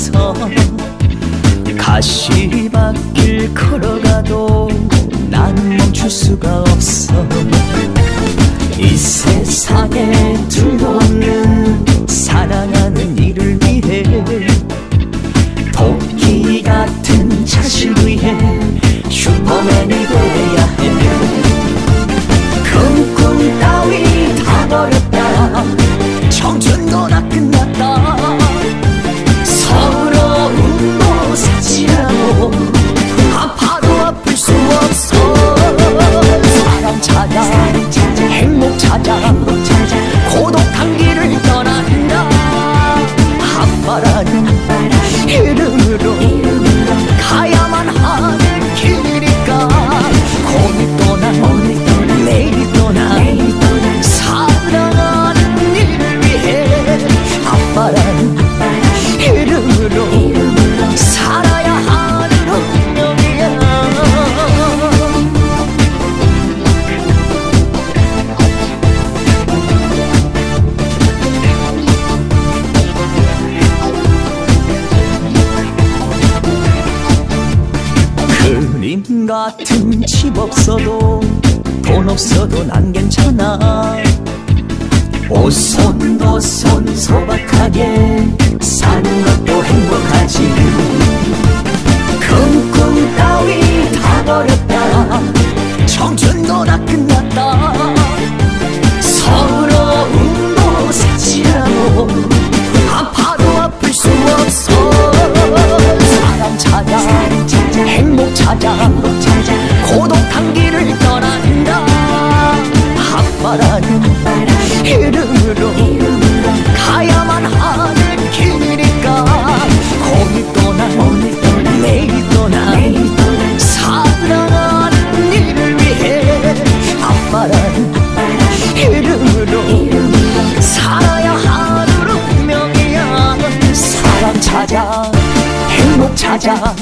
서 가시밭길 걸어가도 난 멈출 수가 없어. 이 세상에 둘없는 사랑하는 이를 위해 토끼 같은 자식을 위해 아 같은 집 없어도 돈 없어도 난 괜찮아. 오손도손 소박하게 사는 것도 행복하지. 꿈꿈 따위 다 버렸다. 청춘도 다 끝났다. 서러움도 사치라고 아파도 아플 수 없어. 사랑 찾아 행복 찾아 고독한 길을 떠난다. 아빠라는 이름으로 가야만 하는 길이니까. 오늘 떠나 내일 떠나. 사랑하는 일을 위해 아빠라는 이름으로 살아야 하는 운명이야 사랑 찾아 행복 찾아